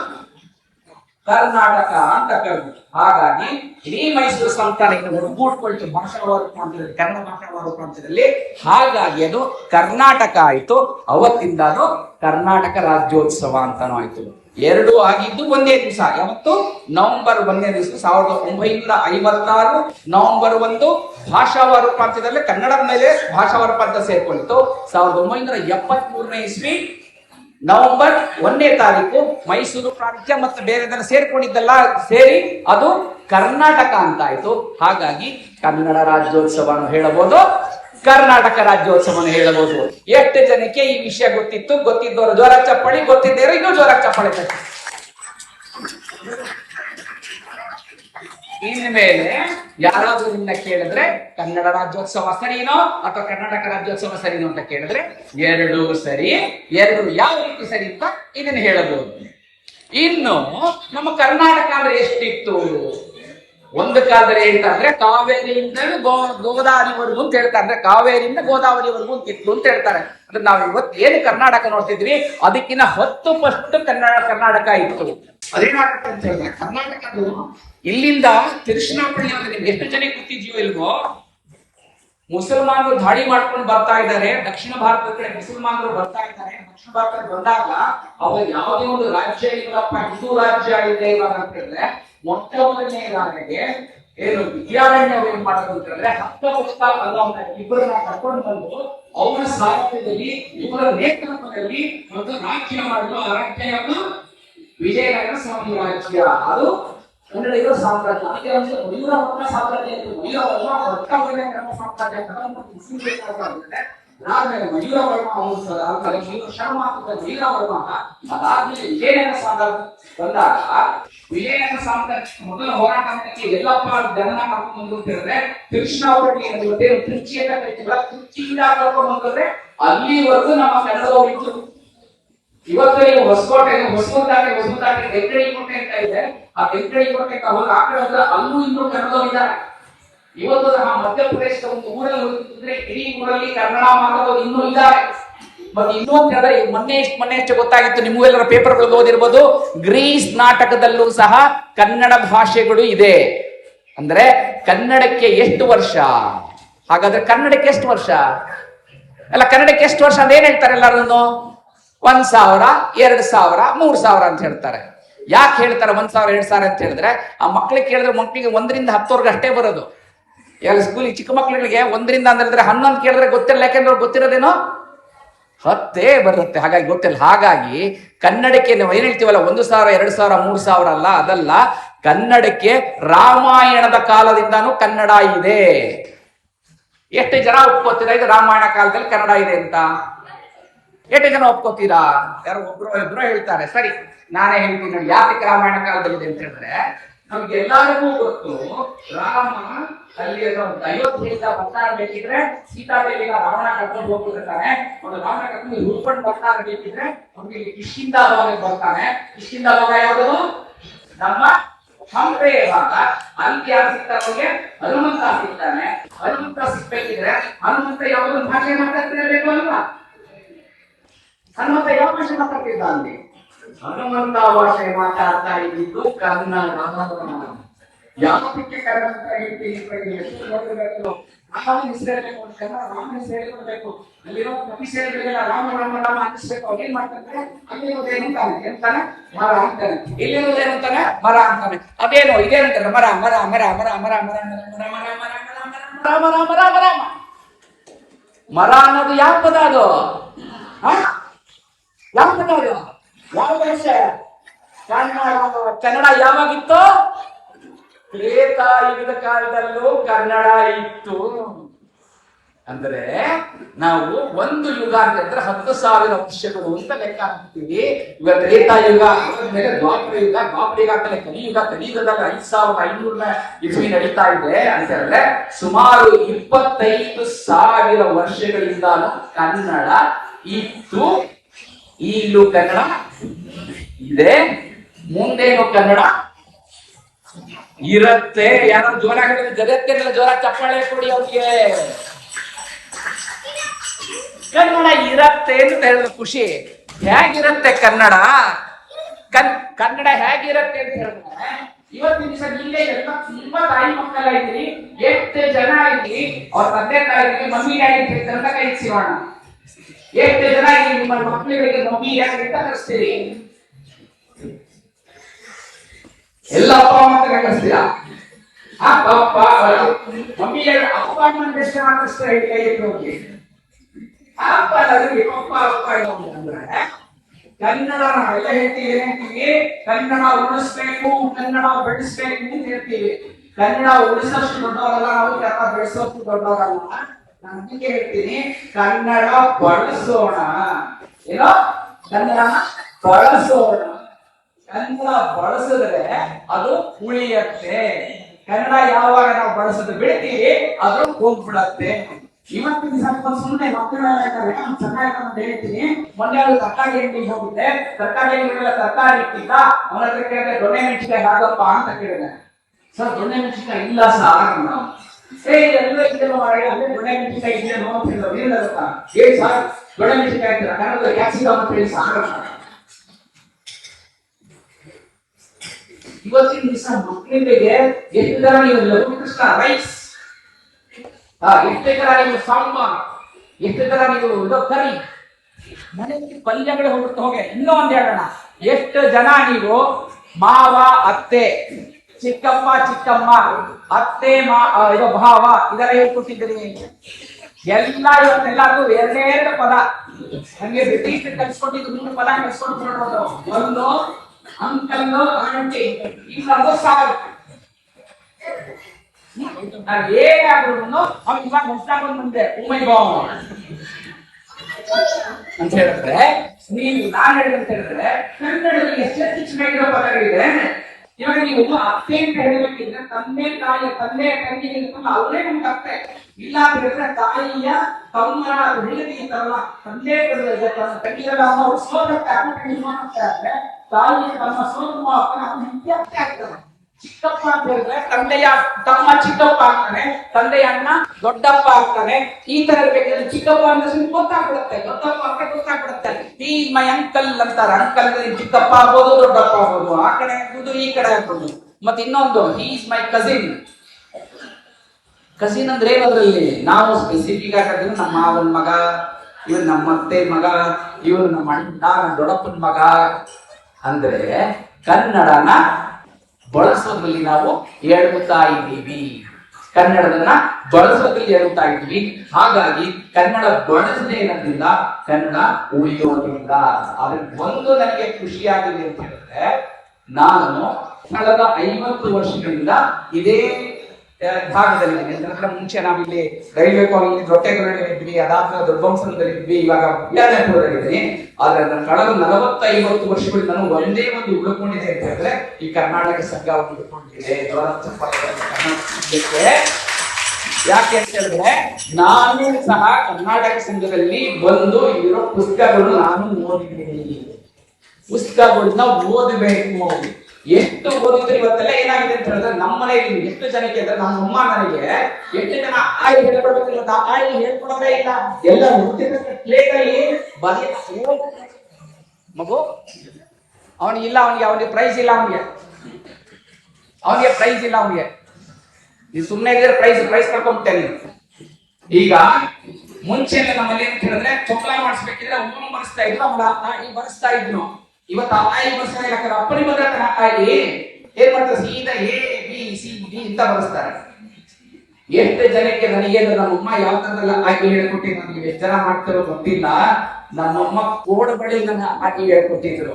ಕರ್ನಾಟಕ ಅಂತ ಕರೆದು ಹಾಗಾಗಿ ಇಡೀ ಮೈಸೂರು ಸಂಸ್ಥಾನ ಇನ್ನು ಒಗ್ಗೂಡ್ಕೊಳ್ತು ಭಾಷಾವಾರು ಪ್ರಾಂತ್ಯದಲ್ಲಿ, ಕನ್ನಡ ಭಾಷಾವಾರು ಪ್ರಾಂತ್ಯದಲ್ಲಿ ಹಾಗಾಗಿ ಅದು ಕರ್ನಾಟಕ ಆಯ್ತು. ಅವತ್ತಿಂದ ಅದು ಕರ್ನಾಟಕ ರಾಜ್ಯೋತ್ಸವ ಅಂತಾನು ಆಯ್ತು. ಎರಡು ಆಗಿದ್ದು ಒಂದೇ ದಿವಸ. ಯಾವತ್ತು? ನವೆಂಬರ್ ಒಂದನೇ ದಿವಸ, ಸಾವಿರದ ಒಂಬೈನೂರ ಐವತ್ತಾರು ನವೆಂಬರ್ ಒಂದು ಭಾಷಾವಾರು ಪ್ರಾಂತ್ಯದಲ್ಲಿ ಕನ್ನಡದ ಮೇಲೆ ಭಾಷಾವಾರು ಪ್ರಾಂತ್ಯ ಸೇರ್ಕೊಳ್ತು ಸಾವಿರದ ಒಂಬೈನೂರ ಎಪ್ಪತ್ತ್ ಮೂರನೇ ಇಸ್ವಿ ನವೆಂಬರ್ ಒಂದನೇ ತಾರೀಕು ಮೈಸೂರು ಪ್ರಾಂತ್ಯ ಮತ್ತು ಬೇರೆದನ್ನು ಸೇರ್ಕೊಂಡಿದ್ದಲ್ಲ ಸೇರಿ ಅದು ಕರ್ನಾಟಕ ಅಂತ ಆಯ್ತು ಹಾಗಾಗಿ ಕನ್ನಡ ರಾಜ್ಯೋತ್ಸವನು ಹೇಳಬಹುದು, ಕರ್ನಾಟಕ ರಾಜ್ಯೋತ್ಸವನು ಹೇಳಬಹುದು. ಎಷ್ಟು ಜನಕ್ಕೆ ಈ ವಿಷಯ ಗೊತ್ತಿತ್ತು? ಗೊತ್ತಿದ್ದವರು ಜೋರ ಚಪ್ಪಳಿ ಗೊತ್ತಿದ್ದೇರು ಇನ್ನೂ ಜೋರ ಚಪ್ಪಳಿ. ಇನ್ಮೇಲೆ ಯಾರಾದ್ರೂ ನಿನ್ನ ಕೇಳಿದ್ರೆ ಕನ್ನಡ ರಾಜ್ಯೋತ್ಸವ ಸರಿನೋ ಅಥವಾ ಕರ್ನಾಟಕ ರಾಜ್ಯೋತ್ಸವ ಸರಿನೋ ಅಂತ ಕೇಳಿದ್ರೆ ಎರಡು ಸರಿ, ಎರಡು ಯಾವ ರೀತಿ ಸರಿ ಅಂತ ಇದನ್ನ ಹೇಳಬಹುದು. ಇನ್ನು ನಮ್ಮ ಕರ್ನಾಟಕ ಅಂದ್ರೆ ಎಷ್ಟಿತ್ತು? ಒಂದು ಕಾಲದಲ್ಲಿ ಅಂದ್ರೆ ಕಾವೇರಿಯಿಂದ ಗೋ, ಗೋದಾವರಿವರೆಗೂ ಅಂತ ಹೇಳ್ತಾರೆ. ಅಂದ್ರೆ ಕಾವೇರಿಯಿಂದ ಗೋದಾವರಿವರೆಗೂ ಅಂತ ಇತ್ತು ಅಂತ ಹೇಳ್ತಾರೆ. ಅಂದ್ರೆ ನಾವು ಇವತ್ತು ಏನು ಕರ್ನಾಟಕ ನೋಡ್ತಿದ್ವಿ? ಅದಕ್ಕಿಂತ ಹತ್ತು ಪಷ್ಟು ಕನ್ನಡ, ಕರ್ನಾಟಕ ಇತ್ತು. ಅದೇನಾಗುತ್ತೆ ಅಂತ ಹೇಳಿದ್ರೆ ಕರ್ನಾಟಕದ್ದು ಇಲ್ಲಿಂದ ತಿರುಚನಾಪಳ್ಳಿ ಅಂದ್ರೆ ನಿಮ್ಗೆ ಎಷ್ಟು ಜನಕ್ಕೆ ಗೊತ್ತಿದ್ಯೋ ಇಲ್ವೋ? ಮುಸಲ್ಮಾನರು ದಾಳಿ ಮಾಡ್ಕೊಂಡು ಬರ್ತಾ ಇದ್ದಾರೆ. ದಕ್ಷಿಣ ಭಾರತದ ಕಡೆ ಮುಸಲ್ಮಾನರು ಬರ್ತಾ ಇದ್ದಾರೆ. ದಕ್ಷಿಣ ಭಾರತಕ್ಕೆ ಬಂದಾಗ ಅವಾಗ ಯಾವುದೇ ಒಂದು ರಾಜ್ಯ ಇಲ್ಲಪ್ಪ, ಹಿಂದೂ ರಾಜ್ಯ ಇದೆ ಇವಾಗ ಅಂತ ಹೇಳಿದ್ರೆ ಮೊಟ್ಟ ಮೊದಲನೇದಾರಿಗೆ ಏನು ವಿದ್ಯಾರಣ್ಯ ಅವ್ರು ಏನ್ ಮಾಡೋದು ಅಂತ ಹೇಳಿದ್ರೆ, ಹತ್ತ ವರ್ಷ ಅನ್ನೋನ್ನ ಇಬ್ಬರನ್ನ ಕರ್ಕೊಂಡು ಬಂದು ಅವರ ಸಾಹಿತ್ಯದಲ್ಲಿ ಇವರ ನೇತೃತ್ವದಲ್ಲಿ ಒಂದು ರಾಜ್ಯ ಮಾಡಲು ಆ ರಾಜ್ಯ ಯಾವುದು? ವಿಜಯನಗರ ಸಾಮ್ರಾಜ್ಯ. ಅದು ಕನ್ನಡಿಗರ ಸಾಮ್ರಾಜ್ಯ. ಅದಕ್ಕೆ ಒಂದು ಮಯೂರವರ್ಮ ಸಾಮ್ರಾಜ್ಯ ಮಯೂರ ಮಯೂರವರ್ಮ ಹೊತ್ತ ವಿಜಯನಗರ ಸಾಮ್ರಾಜ್ಯ ಅಂತ ಒಂದು ಮುಸ್ಲಿಂ ಬೇಕಾಗುತ್ತೆ ಅದಾದ್ಮೇಲೆ ಮಯೂರವರ್ಮ ಅವನು ಆದ್ಮೇಲೆ ಮಯೂರ ಶರ್ಮ ಅಂತ ಮಯೂರವರ್ಮ ಅದಾದ್ಮೇಲೆ ವಿಜಯನಗರ ಸಾಮ್ರಾಜ್ಯ ಬಂದಾಗ ವಿಜಯನಗರ ಸಾಮ್ರಾಜ್ಯ ಮೊದಲ ಹೋರಾಟ ಮಾಡಕ್ಕೆ ಎಲ್ಲಪ್ಪ ಜನನ ಕರ್ಕೊಂಡು ಬಂದಿರ್ತಾರೆ ಅಂತ ಹೇಳಿದ್ರೆ ಕೃಷ್ಣಾವಳಿ ಗೊತ್ತೇನು ತಿರುಚಿ ಅಂತ ಕರಿತೀವಲ್ಲ. ತಿರುಚಿಯಿಂದ ಕರ್ಕೊಂಡು ಬಂದ್ರೆ ಅಲ್ಲಿವರೆಗೂ ನಮ್ಮ ಕನ್ನಡದವರು ಇವತ್ತು ನೀವು ಹೊಸಕೋಟೆ ಹೊಸಕೋಟೆ ಹೊಸಕೋಟೆ ಬೆಂಕಳಿ ಕೋಟೆ ಅಂತ ಇದೆ. ಆ ಬೆಂಕಳಿ ಕೋಟೆ ಹೋಗಿ ಆ ಕಡೆ ಹೋದ್ರೆ ಅಲ್ಲೂ ಇನ್ನೂ ಇದ್ದಾರೆ. ಇವತ್ತು ಸಹ ಮಧ್ಯಪ್ರದೇಶದ ಒಂದು ಊರಲ್ಲಿ ಹೋಗಿದ್ರೆ ಇಡೀ ಊರಲ್ಲಿ ಕನ್ನಡ ಮಾತಾಡೋರು ಇನ್ನೂ ಇದ್ದಾರೆ. ಮತ್ತೆ ಇನ್ನೂ ಹೇಳಿದ್ರೆ ಮೊನ್ನೆ ಮೊನ್ನೆ ಎಷ್ಟು ಗೊತ್ತಾಗಿತ್ತು, ನಿಮಗೆಲ್ಲರ ಪೇಪರ್ಗಳು ಓದಿರ್ಬೋದು. ಗ್ರೀಸ್ ನಾಟಕದಲ್ಲೂ ಸಹ ಕನ್ನಡ ಭಾಷೆಗಳು ಇದೆ. ಅಂದ್ರೆ ಕನ್ನಡಕ್ಕೆ ಎಷ್ಟು ವರ್ಷ? ಹಾಗಾದ್ರೆ ಕನ್ನಡಕ್ಕೆ ಎಷ್ಟು ವರ್ಷ? ಅಲ್ಲ, ಕನ್ನಡಕ್ಕೆ ಎಷ್ಟು ವರ್ಷ ಅಂತ ಏನ್ ಹೇಳ್ತಾರೆ ಎಲ್ಲರೂ ಒಂದ್ ಸಾವಿರ, ಎರಡ್ ಸಾವಿರ, ಮೂರ್ ಸಾವಿರ ಅಂತ ಹೇಳ್ತಾರೆ. ಯಾಕೆ ಹೇಳ್ತಾರೆ ಒಂದ್ ಸಾವಿರ, ಎರಡ್ ಸಾವಿರ ಅಂತ ಹೇಳಿದ್ರೆ, ಆ ಮಕ್ಳಿಗೆ ಕೇಳಿದ್ರೆ ಮಕ್ಳಿಗೆ ಒಂದರಿಂದ ಹತ್ತವರೆಗೆ ಅಷ್ಟೇ ಬರೋದು. ಎಲ್ಲ ಸ್ಕೂಲಿಗೆ ಚಿಕ್ಕ ಮಕ್ಳುಗಳಿಗೆ ಒಂದರಿಂದ ಅಂದ್ರೆ ಹನ್ನೊಂದು ಕೇಳಿದ್ರೆ ಗೊತ್ತಿಲ್ಲ ಯಾಕೆಂದ್ರೆ ಗೊತ್ತಿರೋದೇನು? ಹತ್ತೇ ಬರುತ್ತೆ. ಹಾಗಾಗಿ ಗೊತ್ತಿಲ್ಲ. ಹಾಗಾಗಿ ಕನ್ನಡಕ್ಕೆ ನಾವು ಏನ್ ಹೇಳ್ತೀವಲ್ಲ, ಒಂದು ಸಾವಿರ, ಎರಡು ಸಾವಿರ, ಮೂರು ಸಾವಿರ ಅಲ್ಲ, ಅದಲ್ಲ, ಕನ್ನಡಕ್ಕೆ ರಾಮಾಯಣದ ಕಾಲದಿಂದಾನು ಕನ್ನಡ ಇದೆ. ಎಷ್ಟು ಜನ ಒಪ್ಪುತ್ತಿದೆ ಇದು ರಾಮಾಯಣ ಕಾಲದಲ್ಲಿ ಕನ್ನಡ ಇದೆ ಅಂತ? ಎಷ್ಟು ಜನ ಒಪ್ಕೋತೀರಾ? ಯಾರೋ ಒಬ್ರು ಇಬ್ರು ಹೇಳ್ತಾರೆ, ಸರಿ, ನಾನೇ ಹೇಳ್ತೀನಿ ನೋಡಿ ಯಾತಕ್ಕೆ ರಾಮಾಯಣ ಕಾಲದಲ್ಲಿ ಇದೆ ಅಂತ ಹೇಳಿದ್ರೆ, ನಮ್ಗೆ ಎಲ್ಲರಿಗೂ ಗೊತ್ತು, ರಾಮ ಅಲ್ಲಿ ಅಯೋಧ್ಯೆಯಿಂದ ಬರ್ತಾ ಬೇಕಿದ್ರೆ ಸೀತಾದೇವಿಗ ರಾವಣ ಕರ್ಕೊಂಡು ಹೋಗ್ಬಿಟ್ಟಿರ್ತಾನೆ. ಒಂದು ರಾವಣ ಕರ್ಕೊಂಡು ಹುಡ್ಕೊಂಡು ಬರ್ತಾ ಬೇಕಿದ್ರೆ ಅವ್ರಿಗೆ ಇಲ್ಲಿ ಇಷ್ಟಿಂದ ಬರ್ತಾನೆ. ಕಿಶಿಂದ ಭಾಗ ಯಾವುದು ನಮ್ಮ ಸಂಪ್ರೇಯ ಭಾಗ. ಅಲ್ಲಿ ಯಾರು ಸಿಗ್ತಾರೆ ಅವ್ರಿಗೆ ಹನುಮಂತ ಸಿಗ್ತಾನೆ. ಹನುಮಂತ ಸಿಗ್ಬೇಕಿದ್ರೆ, ಹನುಮಂತ ಯಾವ್ದೊಂದು ಭಾಷೆ ಮಾತಾಡ್ತಿರಬೇಕು ಅಲ್ವಾ? ಹನುಮಂತ ಯಾವ ಭಾಷೆ ಅಲ್ಲಿ ಹನುಮಂತ ಭಾಷೆ ಮಾತಾಡ್ತಾ ಇದ್ದಿದ್ದು ಕನ್ನಡ ಯಾವತ್ತಕ್ಕೆ ಕನ್ನಡ ಎಷ್ಟು ನೋಡಿರ್ಬೇಕು ರಾಮನ ಹೆಸರು ಹೇಳ್ಬೇಕು ಒಂದು ಕನ್ನಡ ರಾಮನ ಹೆಸರು ಹೇಳ್ಕೊಡ್ಬೇಕು ಅಲ್ಲಿರೋ ಅಫಿಸಿಯಲ್ಗಳಿಗೆಲ್ಲ ರಾಮ ರಾಮ ರಾಮ ಅನ್ನಿಸ್ಬೇಕು ಎಂತಾನೆ ಮರ ಇಲ್ಲಿರೋದು ಮರ ಅಂತಾನೆ ಮರ ಮರ ಮರ ಮರ ಮರ ಮರ ಮರ ಮರ ಮರ ಮರ ಅನ್ನೋದು ಯಾವ ಪದ ಅದು ಹ? ಯಾವ ಭಾಷೆ ಕನ್ನಡ ಯಾವಾಗಿತ್ತು? ತ್ರೇತಾಯುಗದ ಕಾಲದಲ್ಲೂ ಕನ್ನಡ ಇತ್ತು. ಅಂದ್ರೆ ನಾವು ಒಂದು ಯುಗ ಅಂತಂದ್ರೆ ಹತ್ತು ಸಾವಿರ ವರ್ಷಗಳು ಅಂತ ಲೆಕ್ಕ ಹಾಕ್ತೀವಿ. ಇವಾಗ ತ್ರೇತಾಯುಗ ಆದ್ಮೇಲೆ ದ್ವಾಪರ ಯುಗ ದ್ವಾಪರ ಯುಗ ಆದ್ಮೇಲೆ ಕಲಿಯುಗ, ಕಲಿಯುಗದಲ್ಲಿ ಐದು ಸಾವಿರದ ಐನೂರನ ಇಸ್ವಿ ನಡೀತಾ ಇದೆ ಅಂತ ಹೇಳಿದ್ರೆ ಸುಮಾರು ಇಪ್ಪತ್ತೈದು ಸಾವಿರ ವರ್ಷಗಳಿಂದಾನು ಕನ್ನಡ ಇತ್ತು. ಈಗಲೂ ಕನ್ನಡ ಇದೆ. ಮುಂದೇನು ಕನ್ನಡ ಇರತ್ತೆ. ಯಾರೋ ಜೋರಾಗಿ ಹೇಳಿದ್ರೆ ಜಗತ್ತಿನೆಲ್ಲ ಜೋರಾಗಿ ಚಪ್ಪಾಳೆ ಕೊಡಿ ಅವ್ರಿಗೆ. ಕನ್ನಡ ಇರತ್ತೆ ಅಂತ ಹೇಳಿದ್ರೆ ಖುಷಿ. ಹೇಗಿರತ್ತೆ ಕನ್ನಡ? ಕನ್, ಕನ್ನಡ ಹೇಗಿರತ್ತೆ ಅಂತ ಹೇಳಿದ್ರೆ, ಇವತ್ತಿನ ದಿವಸ ಇಲ್ಲೇ ತುಂಬಾ ತಾಯಿ ಮಕ್ಕಳ ಇದ್ರಿ ಎಷ್ಟು ಜನ ಇದ್ರಿ ಅವ್ರ ತಂದೆ ತಾಯಿ ಮಮ್ಮಿ ಡ್ಯಾಡಿ ಅಂತ ಕೈ ಸಿಗೋಣ ಎಷ್ಟು ಜನ ನಿಮ್ಮ ಮಕ್ಕಳಿಗೆ ಯಾಕೆ ಅಂತ ಕಳಿಸ್ತೀರಿ ಎಲ್ಲ ಅಪ್ಪ ಅಮ್ಮ ಕಳಿಸ್ತೀರಾ ಅಪ್ಪ ಅಪ್ಪ ಮಮ್ಮಿ ಅಪ್ಪ ಅಮ್ಮನ ಎಷ್ಟು ಅಂತ ಕೈ ಹೋಗಿ. ಅಪ್ಪ ನನಗೆ ಅಪ್ಪ ಅಪ್ಪ ಅಂದ್ರೆ ಕನ್ನಡ ನಾವೆಲ್ಲ ಹೇಳ್ತೀವಿ ಹೇಳ್ತೀವಿ? ಕನ್ನಡ ಉಳಿಸ್ಬೇಕು, ಕನ್ನಡ ಬೆಳೆಸ್ಬೇಕು ಅಂತ ಹೇಳ್ತೀವಿ. ಕನ್ನಡ ಉಳಿಸೋಷ್ಟು ದೊಡ್ಡವರಲ್ಲ, ನಾವು ಕನ್ನಡ ಬೆಳೆಸೋಷ್ಟು ದೊಡ್ಡವರಲ್ಲ. ನಾನು ಹೇಳ್ತೀನಿ ಕನ್ನಡ ಬಳಸೋಣ. ಏನೋ? ಕನ್ನಡ ಬಳಸೋಣ. ಕನ್ನಡ ಬಳಸಿದ್ರೆ ಅದು ಉಳಿಯತ್ತೆ. ಕನ್ನಡ ಯಾವಾಗ ನಾವು ಬಳಸೋದು ಬಿಡ್ತೀವಿ ಅದು ಹೋಗ್ಬಿಡತ್ತೆ. ಇವತ್ತಿನ ಸ್ವಲ್ಪ ಸುಮ್ಮನೆ ಅವ್ನು ಚೆನ್ನಾಗಿ ಅಂತ ಹೇಳ್ತೀನಿ ಮೊನ್ನೆ ಅವರು ತರಕಾರಿ ಅಂಗಡಿಗೆ ಹೋಗಿದ್ದೆ. ತರಕಾರಿ ಅಂಗಡಿಗೆಲ್ಲ ತರಕಾರಿ ಇಟ್ಟಿದ್ದ. ಅವನ ಹತ್ರ ಕೇಳಿದ್ರೆ ದೊಣ್ಣೆ ಮೆಣಸಿನಕಾಯಿ ಹಾಗಪ್ಪ ಅಂತ ಕೇಳಿದೆ. ಸರ್, ದೊಣ್ಣೆ ಮೆಣಸಿನಕಾಯಿ ಇಲ್ಲ ಸರ್ ಅಂದ. ಇದೆ ಏ ಸರ್ ಅಂತ ಹೇಳಿ ಇವತ್ತಿನ ದಿವಸ ಮಕ್ಕಳಿಗೆ ಎಷ್ಟು ಜನ ನೀವು ರೈಸ್? ಎಷ್ಟು ಜನ ನೀವು ಸಾಂಬಾರ್? ಎಷ್ಟು ಜನ ನೀವು ಕರಿ? ಮನೆಯಲ್ಲಿ ಪಲ್ಯಗಳು ಹೋಗುತ್ತೆ ಹೋಗೆ, ಇನ್ನೂ ಒಂದ್ ಹೇಳೋಣ ಎಷ್ಟು ಜನ ನೀವು ಮಾವ, ಅತ್ತೆ? ಚಿಕ್ಕಪ್ಪ ಚಿಕ್ಕಮ್ಮ ಅತ್ತೆ ಮಾ ಇದು ಭಾವ, ಇದೆಲ್ಲ ಹೇಳ್ಕೊಟ್ಟಿದ್ದೀನಿ ಎಲ್ಲ ಇವತ್ತೆಲ್ಲರಿಗೂ ಎರಡೆರಡು ಪದ. ಹಂಗೆ ಬ್ರಿಟಿಷ್ ಕಲ್ಸ್ಕೊಟ್ಟಿದ್ದು ಮೂರು ಪದ ಕಲ್ಸ್ಕೊಂಡು ನೋಡೋದು ಒಂದು ಅಂಕಲ್ ಆಂಟಿ ಸಾವಿರ ನಾನು ಏನೇ ಆದ್ರೂ ಅವ್ನು ಇವಾಗ ಹೊಸದಾಗಿ ಮುಂದೆ ಉಮೈ ಅಂತ ಹೇಳಿದ್ರೆ, ನೀವು ನಾನು ಹೇಳಿದ್ರೆ ಕನ್ನಡದಲ್ಲಿ ಎಷ್ಟು ಚೆನ್ನಾಗಿರೋ ಪದಗಳಿದೆ. ಇವಾಗ ನೀವು ಅತ್ತೆ ಅಂತ ಹೇಳಬೇಕಿದ್ರೆ ತಂದೆ ತಾಯಿಯ ತಂದೆಯ ತಂಗಿಗೆ ಅವರೇ ನಮ್ಗೆ ಅತ್ತೆ. ಇಲ್ಲ ಅಂತಂದ್ರೆ ತಾಯಿಯ ತಮ್ಮನ ಹೆಂಡತಿ ಇರ್ತಾರಲ್ಲ ತಂದೆ ತನ್ನ ತಂಗಿಯರ ಅವ್ರ ಸೋದತ್ತೆ ಅಮ್ಮ ನಿರ್ಮಾಣ ಆಗ್ತಾ ಇದ್ರೆ ತಾಯಿಯ ತಮ್ಮ ಸೋದಮ್ಮ ಚಿಕ್ಕಪ್ಪ ಅಂತ ಹೇಳಿದ್ರೆ ತಂದೆಯ, ತಮ್ಮ ಚಿಕ್ಕಪ್ಪ ಆಗ್ತಾನೆ ತಂದೆಯ ಅಣ್ಣ ದೊಡ್ಡಪ್ಪ ಆಗ್ತಾನೆ. ಈ ತರ ಇರ್ಬೇಕಾದ್ರೆ ಚಿಕ್ಕಪ್ಪ ಅಂದ್ರೆ ಸುಮ್ಮನೆ ಗೊತ್ತಾಗ್ಬಿಡುತ್ತೆ. ದೊಡ್ಡಪ್ಪ ಅಂತ ಗೊತ್ತಾಗ್ಬಿಡುತ್ತೆ. ಈ ಮೈ ಅಂಕಲ್ ಅಂತಾರೆ. ಅಂಕಲ್ ಚಿಕ್ಕಪ್ಪ ಆಗ್ಬೋದು, ದೊಡ್ಡಪ್ಪ ಆಗ್ಬೋದು. ಆ ಕಡೆ ಆಗ್ಬೋದು, ಈ ಕಡೆ ಆಗ್ಬೋದು. ಮತ್ತೆ ಇನ್ನೊಂದು ಈಸ್ ಮೈ ಕಸಿನ್ ಕಸಿನ್ ಅಂದ್ರೆ ಏನು ನಾವು ಸ್ಪೆಸಿಫಿಕ್ ಆಗಿದ್ರೆ ನಮ್ಮ ಮಾವನ ಮಗ, ಇವನ್ ನಮ್ಮ ಅತ್ತೆ ಮಗ, ಇವನು ನಮ್ಮ ಅಣ್ಣ, ನಮ್ಮ ದೊಡ್ಡಪ್ಪನ ಮಗ. ಅಂದ್ರೆ ಕನ್ನಡನ ಬಳಸೋದ್ರಲ್ಲಿ ನಾವು ಹೇಳ್ತಾ ಇದ್ದೀವಿ. ಕನ್ನಡದನ್ನ ಬಳಸೋದ್ರಲ್ಲಿ ಎಡುತ್ತಾ ಇದ್ದೀವಿ. ಹಾಗಾಗಿ ಕನ್ನಡ ಬಳಸದೆ ಇರೋದ್ರಿಂದ ಕನ್ನಡ ಉಳಿಯೋದಿಲ್ಲ. ಆದ್ರೆ ಒಂದು ನನಗೆ ಖುಷಿಯಾಗಿದೆ ಅಂತ ಹೇಳಿದ್ರೆ, ನಾನು ಕಳೆದ ಐವತ್ತು ವರ್ಷಗಳಿಂದ ಇದೇ ಆ, ಭಾಗದಲ್ಲಿ ಅಂದ್ರೆ ಮುಂಚೆ ನಾವಿಲ್ಲಿ ರೈಲ್ವೆ ಕಾಲೋನಿ ದೊಡ್ಡಗಳಲ್ಲಿ ಇದ್ವಿ ಅದಾದ ದೊಡ್ಡವಂಶದಲ್ಲಿ ಇದ್ವಿ ಇವಾಗ ವಿದ್ಯಾಲಯಪುರದಲ್ಲಿದ್ದೀನಿ ಆದ್ರೆ ನನ್ನ ಕಳೆದ ನಲವತ್ತೈವತ್ತು ವರ್ಷಗಳು ನಾನು ಒಂದೇ ಒಂದು ಉಳ್ಕೊಂಡಿದೆ ಅಂತ ಹೇಳಿದ್ರೆ ಈ ಕರ್ನಾಟಕ ಸಂಘ ಉಳ್ಕೊಂಡಿದೆ ಯಾಕೆ ಅಂತ ಹೇಳಿದ್ರೆ ನಾನು ಸಹ ಕರ್ನಾಟಕ ಸಂಘದಲ್ಲಿ ಬಂದು ಇರೋ ಪುಸ್ತಕಗಳು ನಾನು ಓದಿದ್ದೀನಿ. ಪುಸ್ತಕಗಳನ್ನ ಓದಬೇಕು. ಎಷ್ಟು ಓದಿದ್ರು ಇವತ್ತೆಲ್ಲ ಏನಾಗಿದೆ ಅಂತ ಹೇಳಿದ್ರೆ ನಮ್ಮ ಮನೆಯಲ್ಲಿ ಎಷ್ಟು ಜನಕ್ಕೆ ಅಂದ್ರೆ ನಮ್ಮ ಅಮ್ಮ ನನಗೆ ಎಷ್ಟು ಜನ ಆಯಿ ಹೇಳ್ಕೊಡ್ಬೇಕಿಲ್ಲ ಆಯಿ ಹೇಳ್ಕೊಡೋದೇ ಇಲ್ಲ. ಎಲ್ಲ ಪ್ಲೇಟಲ್ಲಿ ಬರೀ ಮಗು, ಅವನಿಗೆ ಇಲ್ಲ, ಅವನಿಗೆ ಅವನಿಗೆ ಪ್ರೈಸ್ ಇಲ್ಲ ಅವನಿಗೆ. ಅವನಿಗೆ ಪ್ರೈಸ್ ಇಲ್ಲ ಅವನಿಗೆ. ನೀವು ಸುಮ್ಮನೆ ಇದ್ರೆ ಪ್ರೈಸ್ ಪ್ರೈಸ್ ಕಳ್ಕೊಂಬಿಟ್ಟೆ ನೀನು. ಈಗ ಮುಂಚೆ ನಮ್ಮಲ್ಲಿ ಅಂತ ಹೇಳಿದ್ರೆ ಚೊಕ್ಲ ಮಾಡಿಸ್ಬೇಕಿದ್ರೆ ಊರು ಬರೆಸ್ತಾ ಇದ್ರು ಅವನ ತಾಯಿ ಬರೆಸ್ತಾ ಇದ್ನು ಇವತ್ತು ಆ ಆಯಿ ಬರ್ಸ್ತಾರೆ ಯಾಕಂದ್ರೆ ಅಪ್ಪನಿ ಬಂದ ಆಯಿ ಏನ್ ಮಾಡ್ತಾರೆ? ಸೀದಾ ಎ, ಬಿ, ಸಿ, ಡಿ ಅಂತ ಬರೆಸ್ತಾರೆ. ಎಷ್ಟು ಜನಕ್ಕೆ ನನಗೆ ನಮ್ಮಮ್ಮ ಯಾವ ತರದಲ್ಲ ಆಗಿ ಹೇಳ್ಕೊಟ್ಟಿದ್ರು. ನನಗೆ ಎಷ್ಟು ಜನ ಮಾಡ್ತಾರೋ ಗೊತ್ತಿಲ್ಲ. ನಮ್ಮಮ್ಮ ಕೋಡ್ಬಳಿ ನನ್ನ ಆಗಿ ಹೇಳ್ಕೊಟ್ಟಿದ್ರು.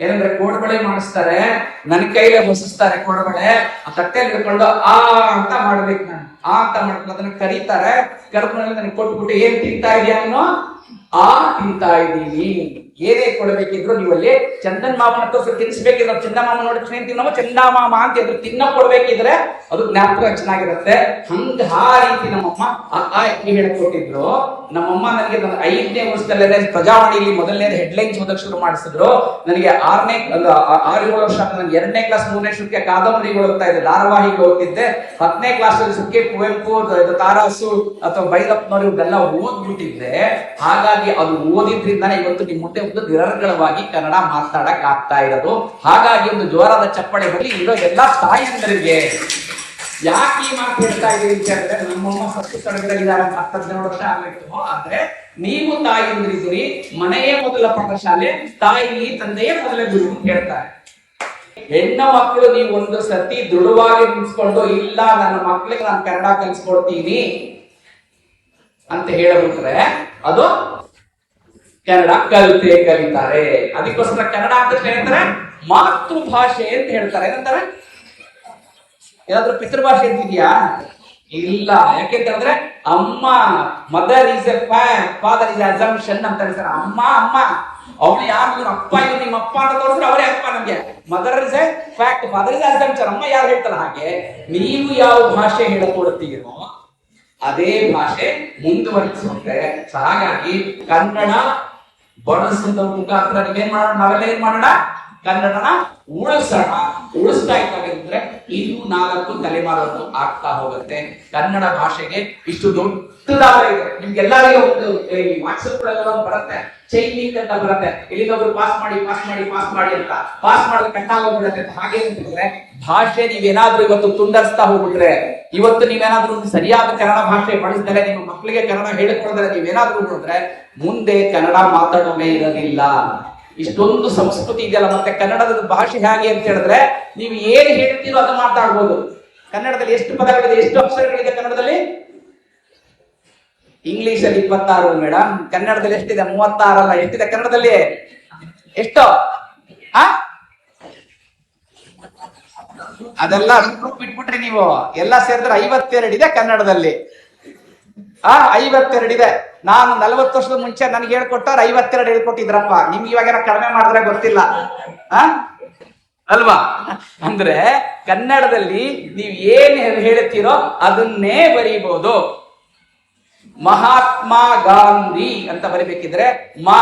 ಏನಂದ್ರೆ ಕೋಡ್ಬಳೆ ಮಾಡಿಸ್ತಾರೆ ನನ್ನ ಕೈಲೇ ಬಸಿಸ್ತಾರೆ ಕೋಡ್ಬಳೆ ಆ ತಟ್ಟೆ ಹಿಡ್ಕೊಂಡು ಆ ಅಂತ ಮಾಡ್ಬೇಕು ನಾನು. ಆ ಅಂತ ಮಾಡ್ಕೊಂಡು ಅದನ್ನ ಕರೀತಾರೆ. ಕರ್ಕೊಂಡು ನನಗೆ ಕೊಟ್ಬಿಟ್ಟು ಏನ್ ತಿಂತಾ ಇದೆಯಾ ಅನ್ನೋ ಆ ತಿಂತಾ ಇದ್ದೀನಿ ಏನೇ ಕೊಡಬೇಕಿದ್ರು ನೀವು ಅಲ್ಲಿ ಚಂದನ್ ಮಾಮನ ಹತ್ರ ತಿನ್ಸ್ಬೇಕಿದ್ರು ಚಂದ ಮಾಮ ನೋಡಿ ತಿಂತೀವಿ ತಿನ್ನೋ ಚಂದ ಮಾಮ ಅಂತ ಇದ್ರು ತಿನ್ನ ಕೊಡ್ಬೇಕಿದ್ರೆ ಅದು ಜ್ಞಾಪಕ ಚೆನ್ನಾಗಿರುತ್ತೆ. ಹಂಗ ಆ ರೀತಿ ನಮ್ಮಮ್ಮ ಈ ಹೇಳ್ಕೊಟ್ಟಿದ್ರು. ನಮ್ಮಮ್ಮ ನನಗೆ ನನ್ನ ಐದನೇ ವರ್ಷದಲ್ಲೇ ಪ್ರಜಾವಾಣಿಲಿ ಮೊದಲನೇ ಹೆಡ್ಲೈನ್ಸ್ ಓದಕ್ಕೆ ಶುರು ಮಾಡಿಸಿದ್ರು. ನನಗೆ ಆರನೇ ಆರು ಏಳು ವರ್ಷ ನನ್ಗೆ ನಾನು ಎರಡನೇ ಕ್ಲಾಸ್ ಮೂರನೇ ಶುಕ್ಕೆ ಕಾದಂಬರಿಗಳು ಓದ್ತಾ ಇದ್ದೆ ಧಾರಾವಾಹಿಗೆ ಓದ್ತಿದ್ದೆ. ಹತ್ತನೇ ಕ್ಲಾಸ್ ಸುಕ್ಕೆ ಕುವೆಂಪು ತಾರಾಸು, ಅಥವಾ ಭೈರಪ್ಪನವರು ಇವೆಲ್ಲ ಓದ್ಬಿಟ್ಟಿದ್ದೆ. ಹಾಗಾಗಿ ಅದು ಓದಿದ್ರಿಂದಾನೆ ಇವತ್ತು ನಿಮ್ಮ ಮುಂದೆ ಒಂದು ನಿರರ್ಗಳವಾಗಿ ಕನ್ನಡ ಮಾತಾಡಕ್ ಆಗ್ತಾ ಇರೋದು. ಹಾಗಾಗಿ ಒಂದು ಜ್ವರದ ಚಪ್ಪಳೆ ಹೋಗಿ ಇರೋ ಎಲ್ಲಾ ತಾಯಂದರಿಗೆ. ಯಾಕೆ ಈ ಮಾತು ಹೇಳ್ತಾ ಇದೀವಿ ಅಂತ ಹೇಳಿದ್ರೆ, ನಮ್ಮಮ್ಮ ಸತ್ತು ಹದಿನೇಳು ವರ್ಷ ಆಗ್ಬಿಟ್ಟು ಆದ್ರೆ ನೀವು ತಾಯಿಯಂದ್ರಿದ್ದೀರಿ ಮನೆಯೇ ಮೊದಲ ಪಾಠಶಾಲೆ, ತಾಯಿ, ತಂದೆಯೇ ಮೊದಲ ಗುರು ಹೇಳ್ತಾರೆ. ಹೆಣ್ಣು ಮಕ್ಕಳು ನೀವು ಒಂದು ಸತಿ ದೃಢವಾಗಿ ನಿಲ್ಸ್ಕೊಂಡು ಇಲ್ಲ, ನನ್ನ ಮಕ್ಳಿಗೆ ನಾನು ಕನ್ನಡ ಕಲಿಸ್ಕೊಡ್ತೀನಿ ಅಂತ ಹೇಳ್ಬಿಟ್ರೆ ಅದು ಕನ್ನಡ ಕಲಿತೆ ಕಲಿತಾರೆ. ಅದಕ್ಕೋಸ್ಕರ ಕನ್ನಡ ಅಂತ ಹೇಳ್ತಾರೆ ಮಾತೃಭಾಷೆ ಅಂತ ಹೇಳ್ತಾರೆ. ಏನಂತಾರೆ? ಏನಾದ್ರೂ ಪಿತೃಭಾಷೆ ಅಂತಿದ್ಯಾ? ಇಲ್ಲ. ಯಾಕೆಂತಂದ್ರೆ ಅಮ್ಮ mother is a father is assumption ಅಂತ ಹೇಳ್ತಾರೆ. ಅಮ್ಮ ಅಮ್ಮ. ಅವಳು ಯಾರು? ಅಪ್ಪ ಇವ್ರು ನಿಮ್ಮ ಅಪ್ಪ ಅಂತ ತೋರಿಸ್ರೆ ಅವರೇ ಅಪ್ಪ ನಮ್ಗೆ. Mother is a fact father is assumption ಅಮ್ಮ ಯಾರು ಹೇಳ್ತಾರೆ ಹಾಗೆ, ನೀವು ಯಾವ ಭಾಷೆ ಹೇಳಿಕೊಡ್ತೀರೋ ಅದೇ ಭಾಷೆ ಮುಂದುವರಿಸುತ್ತೆ ಹಾಗಾಗಿ ಕನ್ನಡ ಬಳಸಿದ ಮುಖಾಂತರ ನೀವೇನ್ ಮಾಡೋಣ ನಾವೆಲ್ಲ ಏನ್ ಮಾಡೋಣ? ಕನ್ನಡನ ಉಳಿಸೋಣ. ಉಳಿಸ್ತಾ ಇದ್ದಾಗಿದ್ರೆ ಇನ್ನೂ ನಾಲ್ಕು ತಲೆಮಾರನ್ನು ಆಗ್ತಾ ಹೋಗುತ್ತೆ. ಕನ್ನಡ ಭಾಷೆಗೆ ಇಷ್ಟು ಇದೆ ನಿಮ್ಗೆಲ್ಲರಿಗೂ ಒಂದು ಈ ವಾಟ್ಸಪ್ ಒಂದು ಬರುತ್ತೆ. ಲಿಂಕ್ ಅಂತ ಬರುತ್ತೆ. ಇಲ್ಲಿಂದೊಬ್ರು ಪಾಸ್ ಮಾಡಿ ಪಾಸ್ ಮಾಡಿ ಪಾಸ್ ಮಾಡಿ ಅಂತ. ಪಾಸ್ ಮಾಡಿದ್ರೆ ಕಟ್ಟ ಹೋಗ್ಬಿಡುತ್ತೆ ಹಾಗೆ ಅಂತಂದ್ರೆ ಭಾಷೆ ನೀವೇನಾದ್ರೂ ಇವತ್ತು ತುಂಡರಿಸ್ತಾ ಹೋಗ್ಬಿಟ್ರೆ, ಇವತ್ತು ನೀವೇನಾದ್ರೂ ಸರಿಯಾದ ಕನ್ನಡ ಭಾಷೆ ಬಳಸಿದರೆ ನಿಮ್ಮ ಮಕ್ಕಳಿಗೆ ಕನ್ನಡ ಹೇಳಿಕೊಡಿದ್ರೆ ನೀವೇನಾದ್ರೂ ನೋಡಿದ್ರೆ ಮುಂದೆ ಕನ್ನಡ ಮಾತಾಡೋದೇ ಇರಲಿಲ್ಲ ಇಷ್ಟೊಂದು ಸಂಸ್ಕೃತಿ ಇದೆಯಲ್ಲ, ಮತ್ತೆ ಕನ್ನಡದ ಭಾಷೆ ಹೇಗೆ ಅಂತ ಹೇಳಿದ್ರೆ, ನೀವು ಏನ್ ಹೇಳ್ತೀರೋ ಅದು ಮಾತಾಡ್ಬೋದು ಕನ್ನಡದಲ್ಲಿ ಎಷ್ಟು ಪದಗಳಿದೆ, ಎಷ್ಟು ಅಕ್ಷರಗಳಿದೆ ಕನ್ನಡದಲ್ಲಿ? ಇಂಗ್ಲಿಷ್ ಅಲ್ಲಿ ಇಪ್ಪತ್ತಾರು ಮೇಡಮ್ ಕನ್ನಡದಲ್ಲಿ ಎಷ್ಟಿದೆ? ಮೂವತ್ತಾರಲ್ಲ, ಎಷ್ಟಿದೆ ಕನ್ನಡದಲ್ಲಿ? ಎಷ್ಟು? ಆ ಅದೆಲ್ಲ ಬಿಟ್ಬಿಟ್ರಿ ನೀವು. ಎಲ್ಲ ಸೇರಿದ್ರೆ ಐವತ್ತೆರಡಿದೆ ಕನ್ನಡದಲ್ಲಿ. ಆ ಐವತ್ತೆರಡಿದೆ ನಾನು ನಲ್ವತ್ತು ವರ್ಷದ ಮುಂಚೆ ನನಗೆ ಹೇಳ್ಕೊಟ್ಟವ್ರು ಐವತ್ತೆರಡು ಹೇಳ್ಕೊಟ್ಟಿದ್ರಪ್ಪ. ನಿಮ್ಗೆ ಇವಾಗ ಕಡಿಮೆ ಮಾಡಿದ್ರೆ ಗೊತ್ತಿಲ್ಲ. ಆ? ಅಲ್ವಾ? ಅಂದ್ರೆ ಕನ್ನಡದಲ್ಲಿ ನೀವು ಏನ್ ಹೇಳ್ತೀರೋ ಅದನ್ನೇ ಬರೀಬಹುದು ಮಹಾತ್ಮ ಗಾಂಧಿ ಅಂತ ಬರಿಬೇಕಿದ್ರೆ ಮಾ.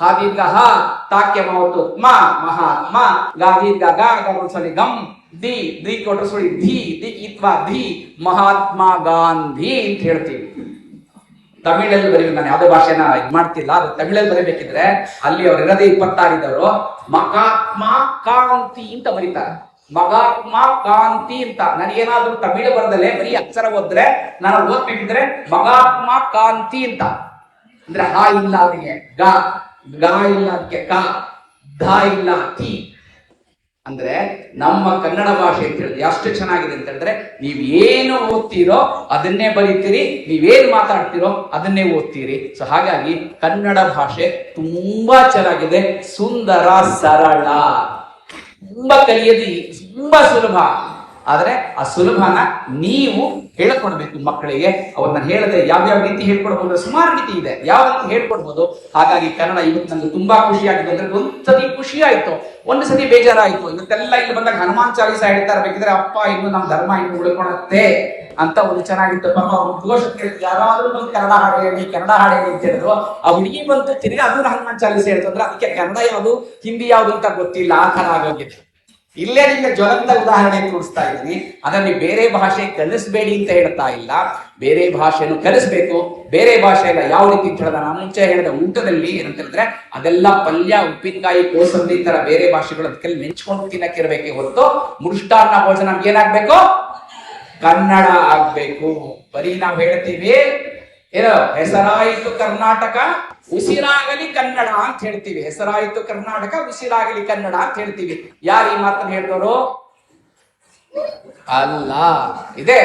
ಹಾದೀರ್ಘ ಹ ತಾಕ್ಯ ಮಾವತ್ತು. ಮ, ಮಹಾತ್ಮ ಗಾದೀರ್ಘ ಗಾ ಗಮನಿಸಲಿ ಗಮ್ ದಿ ದಿ ಕೊಟ್ರೆ ಸುಳಿ ಧಿ ದಿ ಇತ್ವಾ ಧಿ, ಮಹಾತ್ಮ ಗಾಂಧಿ ಅಂತ ಹೇಳ್ತೀವಿ. ತಮಿಳಲ್ಲಿ ಬರೀಬೇಕು ನಾನು ಯಾವುದೇ ಭಾಷೆನ ಇದು ಮಾಡ್ತಿಲ್ಲ ಅದು ತಮಿಳಲ್ಲಿ ಬರೀಬೇಕಿದ್ರೆ ಅಲ್ಲಿ ಅವ್ರು ಇರದೇ ಇಪ್ಪತ್ತಾರಿದ್ದವರು ಮಹಾತ್ಮ ಕಾಂತಿ ಅಂತ ಬರೀತಾರೆ. ಮಗಾತ್ಮ ಕಾಂತಿ ಅಂತ. ನನಗೇನಾದ್ರೂ ತಮಿಳು ಬರದಲ್ಲೇ ಬರೀ ಅಕ್ಷರ ಓದ್ರೆ ನಾನು ಓದ್ಬೇಕಿದ್ರೆ ಮಗಾತ್ಮ ಕಾಂತಿ ಅಂತ. ಅಂದ್ರೆ ಹಾ ಇಲ್ಲ ಅವರಿಗೆ ಗ ಗ ಇಲ್ಲ ಅದಕ್ಕೆ ಕ, ಧ ಇಲ್ಲ, ತಿ. ಅಂದ್ರೆ ನಮ್ಮ ಕನ್ನಡ ಭಾಷೆ ಅಂತ ಹೇಳಿದ್ರೆ ಎಷ್ಟು ಚೆನ್ನಾಗಿದೆ ಅಂತ ಹೇಳಿದ್ರೆ ನೀವ್ ಏನು ಓದ್ತೀರೋ ಅದನ್ನೇ ಬರೀತೀರಿ, ನೀವೇನು ಮಾತಾಡ್ತೀರೋ ಅದನ್ನೇ ಓದ್ತೀರಿ. ಸೊ ಹಾಗಾಗಿ ಕನ್ನಡ ಭಾಷೆ ತುಂಬಾ ಚೆನ್ನಾಗಿದೆ. ಸುಂದರ, ಸರಳ. ತುಂಬಾ ಕಲಿಯೋದು, ತುಂಬಾ ಸುಲಭ. ಆದರೆ ಆ ಸುಲಭನ ನೀವು ಹೇಳ್ಕೊಡ್ಬೇಕು ಮಕ್ಕಳಿಗೆ. ಅವನ್ನ ಹೇಳದೆ ಯಾವ್ಯಾವ ರೀತಿ ಹೇಳ್ಕೊಡ್ಬೋದು, ಸುಮಾರು ರೀತಿ ಇದೆ. ಯಾವ ರೀತಿ ಹೇಳ್ಕೊಡ್ಬೋದು? ಹಾಗಾಗಿ ಕನ್ನಡ ಇವತ್ತು ನನಗೆ ತುಂಬಾ ಖುಷಿ ಆಗಿದೆ ಅಂದ್ರೆ ಒಂದ್ಸತಿ ಖುಷಿ ಆಯ್ತು ಒಂದು ಸತಿ ಬೇಜಾರಾಯ್ತು. ಇವತ್ತೆಲ್ಲ ಇಲ್ಲಿ ಬಂದಾಗ ಹನುಮಾನ್ ಚಾಲೀಸ ಹೇಳ್ತಾ ಇರ್ಬೇಕಿದ್ರೆ ಅಪ್ಪ ಇನ್ನು ನಮ್ಮ ಧರ್ಮ ಇನ್ನು ಉಳ್ಕೊಳತ್ತೆ. ಅಂತ ಒಂದು ಚೆನ್ನಾಗಿತ್ತು. ಪಾಪ ದೋಷ ಕೇಳಿದ್ರು, ಯಾರಾದ್ರೂ ಬಂದು ಕನ್ನಡ ಹಾಡು ಹೇಳಿ ಕನ್ನಡ ಹಾಡು ಹೇಳಿ ಅಂತ ಹೇಳಿದ್ರು. ಆ ಹುಡುಗಿ ಬಂತು ತಿರ್ಗಿ ಅದು ಹನುಮಾನ್ ಚಾಲೀಸ ಹೇಳ್ತಂದ್ರೆ ಅದಕ್ಕೆ ಕನ್ನಡ ಯಾವುದು, ಹಿಂದಿ ಯಾವುದು ಅಂತ ಗೊತ್ತಿಲ್ಲ, ಆ ಥರ ಆಗೋಗಿದೆ. ಇಲ್ಲೇ ನಿಮಗೆ ಜ್ವಲಂತ ಉದಾಹರಣೆ ತೋರಿಸ್ತಾ ಇದ್ದೀನಿ. ಅದನ್ನ ಬೇರೆ ಭಾಷೆ ಕಲಿಸ್ಬೇಡಿ ಅಂತ ಹೇಳ್ತಾ ಇಲ್ಲ. ಬೇರೆ ಭಾಷೆಯನ್ನು ಕಲಿಸ್ಬೇಕು. ಬೇರೆ ಭಾಷೆ ಎಲ್ಲ ಯಾವ ರೀತಿ ಅಂತ ಹೇಳಿದ ನಾನು ಮುಂಚೆ ಹೇಳಿದ ಊಟದಲ್ಲಿ ಏನಂತ ಹೇಳಿದ್ರೆ, ಅದೆಲ್ಲ ಪಲ್ಯ, ಉಪ್ಪಿನಕಾಯಿ, ಕೋಸಂಬರಿ ತರ ಬೇರೆ ಭಾಷೆಗಳು ಅದಕ್ಕೆ ನೆಂಚ್ಕೊಂಡು ತಿನ್ನಕ್ಕಿರ್ಬೇಕೆ ಹೊರತು ಮುಷ್ಟಾನ್ನ ಭೋಜನ ಏನಾಗ್ಬೇಕು? ಕನ್ನಡ ಆಗ್ಬೇಕು. ಬರೀ ನಾವು ಹೇಳ್ತೀವಿ, ಏನೋ ಹೆಸರಾಯಿತು ಕರ್ನಾಟಕ, ಉಸಿರಾಗಲಿ ಕನ್ನಡ ಅಂತ ಹೇಳ್ತೀವಿ. ಹೆಸರಾಯಿತು ಕರ್ನಾಟಕ, ಉಸಿರಾಗಲಿ ಕನ್ನಡ ಅಂತ ಹೇಳ್ತೀವಿ. ಯಾರು ಈ ಮಾತನ್ನ ಹೇಳಿದವರು ಅಲ್ಲ, ಇದೆ.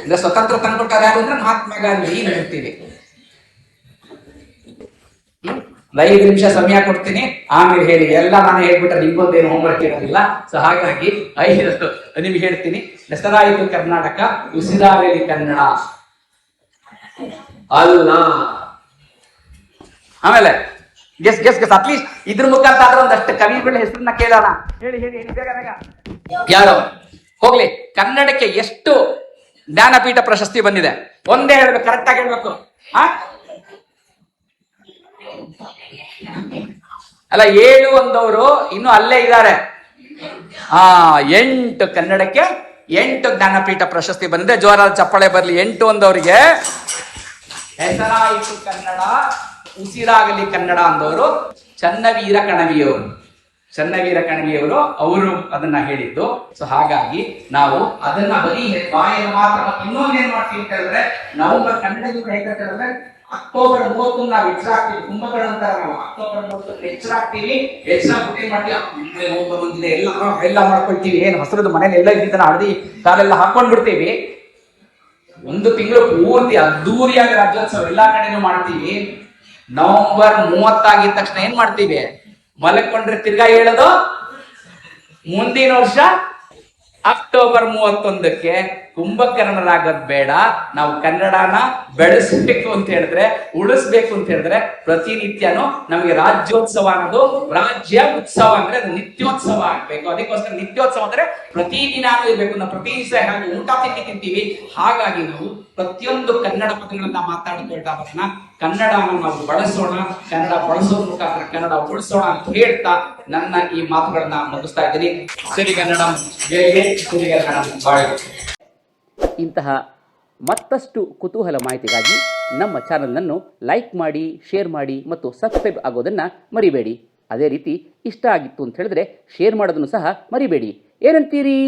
ಅಂದ್ರೆ ಸ್ವತಂತ್ರ ತಂದ್ಕೊಟ್ಟಾರ ಯಾರು ಅಂದ್ರೆ ಮಹಾತ್ಮ ಗಾಂಧಿ ಹೇಳ್ತೀವಿ. ಐದು ನಿಮಿಷ ಸಮಯ ಕೊಡ್ತೀನಿ. ಆಮೇಲೆ ಹೇಳಿ, ಎಲ್ಲ ನಾನು ಹೇಳ್ಬಿಟ್ರೆ ನಿಮ್ಗೊಂದೇನು ಹೋಮ್ವರ್ಕ್ ಇರೋದಿಲ್ಲ. ಸೊ ಹಾಗಾಗಿ, ಐದು ನಿಮ್ಗೆ ಹೇಳ್ತೀನಿ. ಹೆಸರಾಯಿತು ಕರ್ನಾಟಕ ಉಸಿರಾಗಲಿ ಕನ್ನಡ. ಅಲ್ಲ. ಆಮೇಲೆ ಗೆಸ್ ಗೆಸ್ ಗೆಸ್ ಅಟ್ಲೀಸ್ಟ್ ಇದ್ರ ಮುಖಾಂತರ ಒಂದಷ್ಟು ಕವಿಗಳ ಹೆಸರನ್ನ ಕೇಳೋಣ. ಹೇಳಿ ಹೇಳಿ ಹೇಳಿ ಬೇಗ ಬೇಗ. ಯಾರು? ಹೋಗ್ಲಿ ಕನ್ನಡಕ್ಕೆ ಎಷ್ಟು ಜ್ಞಾನಪೀಠ ಪ್ರಶಸ್ತಿ ಬಂದಿದೆ? ಒಂದೇ ಹೇಳ್ಬೇಕು ಕರೆಕ್ಟ್ ಆಗಿ ಹೇಳ್ಬೇಕು. ಅಲ್ಲ ಏಳು ಒಂದವರು ಇನ್ನು ಅಲ್ಲೇ ಇದ್ದಾರೆ. ಆ ಎಂಟು ಕನ್ನಡಕ್ಕೆ ಎಂಟು ಜ್ಞಾನಪೀಠ ಪ್ರಶಸ್ತಿ ಬಂದಿದೆ ಜೋರಾದ ಚಪ್ಪಳೆ ಬರಲಿ. ಎಂಟು ಒಂದವರಿಗೆ ಹೆಸರಾಯಿತು ಕನ್ನಡ, ಉಸಿರಾಗಲಿ ಕನ್ನಡ ಅಂದವರು ಚನ್ನವೀರ ಕಣವಿಯವರು. ಚನ್ನವೀರ ಕಣವಿಯವರು ಅವರು ಅದನ್ನ ಹೇಳಿದ್ದು. ಸೊ ಹಾಗಾಗಿ ನಾವು ಅದನ್ನ ಬರೀ ಬಾಯಿಯ ಮಾತ್ರ ಮತ್ತೆ ಇನ್ನೊಂದು ಏನ್ ಮಾಡ್ತೀವಿ ಅಂತ ಹೇಳಿದ್ರೆ, ನವೆಂಬರ್ ಕನ್ನಡ ಹೇಗೆ ಹೇಳಿದ್ರೆ ಅಕ್ಟೋಬರ್ ಮೂವತ್ತೊಂದು ನಾವು ಎಚ್ಚರಾಗ್ತೀವಿ ಕುಂಭಕರ್ಣ ಅಂತಾರೆ ನಾವು ಅಕ್ಟೋಬರ್ ಮೂವತ್ತೊಂದು ಎಚ್ಚರಾಗ್ತೀವಿ ಎಚ್ಚರಾಗ್ಬಿಟ್ಟು ಏನ್ ಮಾಡ್ತೀವಿ. ನೋವು ಬಂದಿದೆ ಎಲ್ಲ ಎಲ್ಲ ಮಾಡ್ಕೊಳ್ತೀವಿ. ಏನು ಹಸಿರದು ಮನೇಲಿ ಎಲ್ಲ ಇದ್ದಿದ್ದನ್ನ ಹಳದಿ ಕಾಲೆಲ್ಲ ಹಾಕೊಂಡ್ ಬಿಡ್ತೀವಿ ಒಂದು ತಿಂಗಳು ಪೂರ್ತಿ ಅದ್ದೂರಿಯಾಗಿ ರಾಜ್ಯೋತ್ಸವ ಎಲ್ಲಾ ಕಡೆನೂ ಮಾಡ್ತೀವಿ. ನವೆಂಬರ್ ಮೂವತ್ತಾಗಿದ ತಕ್ಷಣ ಏನ್ ಮಾಡ್ತೀವಿ? ಮಲಕೊಂಡ್ರೆ ತಿರ್ಗಾ ಹೇಳೋದು? ಮುಂದಿನ ವರ್ಷ ಅಕ್ಟೋಬರ್ ಮೂವತ್ತೊಂದಕ್ಕೆ ಕುಂಭಕರ್ಣರಾಗದ್ ಬೇಡ. ನಾವು ಕನ್ನಡನ ಬೆಳೆಸಬೇಕು ಅಂತ ಹೇಳಿದ್ರೆ, ಉಳಿಸ್ಬೇಕು ಅಂತ ಹೇಳಿದ್ರೆ ಪ್ರತಿನಿತ್ಯನೂ ನಮಗೆ ರಾಜ್ಯೋತ್ಸವ ಅನ್ನೋದು ರಾಜ್ಯ ಉತ್ಸವ ಅಂದ್ರೆ ಅದು ನಿತ್ಯೋತ್ಸವ ಆಗ್ಬೇಕು. ಅದಕ್ಕೋಸ್ಕರ ನಿತ್ಯೋತ್ಸವ ಅಂದ್ರೆ ಪ್ರತಿದಿನ ಆಗ್ಬೇಕು ನಾವು ಪ್ರತಿ ದಿವಸ ಹಾಗೆ ಊಟ ತಿಂಡಿ ತಿಂತೀವಿ. ಹಾಗಾಗಿ ನಾವು ಪ್ರತಿಯೊಂದು ಕನ್ನಡ ಪದಗಳನ್ನ ಮಾತಾಡ್ಕೊಳ್ತಾ ಬರೋಣ. ಕನ್ನಡನ ನಾವು ಬಳಸೋಣ. ಕನ್ನಡ ಬಳಸೋದ್ರ ಮುಖಾಂತರ ಕನ್ನಡ ಉಳಿಸೋಣ ಅಂತ ಹೇಳ್ತಾ ನನ್ನ ಈ ಮಾತುಗಳನ್ನ ಮುಗಿಸ್ತಾ ಇದ್ದೀನಿ. ಸರಿ ಕನ್ನಡ, ಜೈ ಸರಿ ಕನ್ನಡ ಬಾಳೆ ಇಂತಹ ಮತ್ತಷ್ಟು ಕುತೂಹಲ ಮಾಹಿತಿಗಾಗಿ ನಮ್ಮ ಚಾನಲನ್ನು ಲೈಕ್ ಮಾಡಿ, ಶೇರ್ ಮಾಡಿ ಮತ್ತು ಸಬ್ಸ್ಕ್ರೈಬ್ ಆಗೋದನ್ನು ಮರಿಬೇಡಿ. ಅದೇ ರೀತಿ ಇಷ್ಟ ಆಗಿತ್ತು ಅಂತ ಹೇಳಿದ್ರೆ ಶೇರ್ ಮಾಡೋದನ್ನು ಸಹ ಮರಿಬೇಡಿ. ಏನಂತೀರಿ?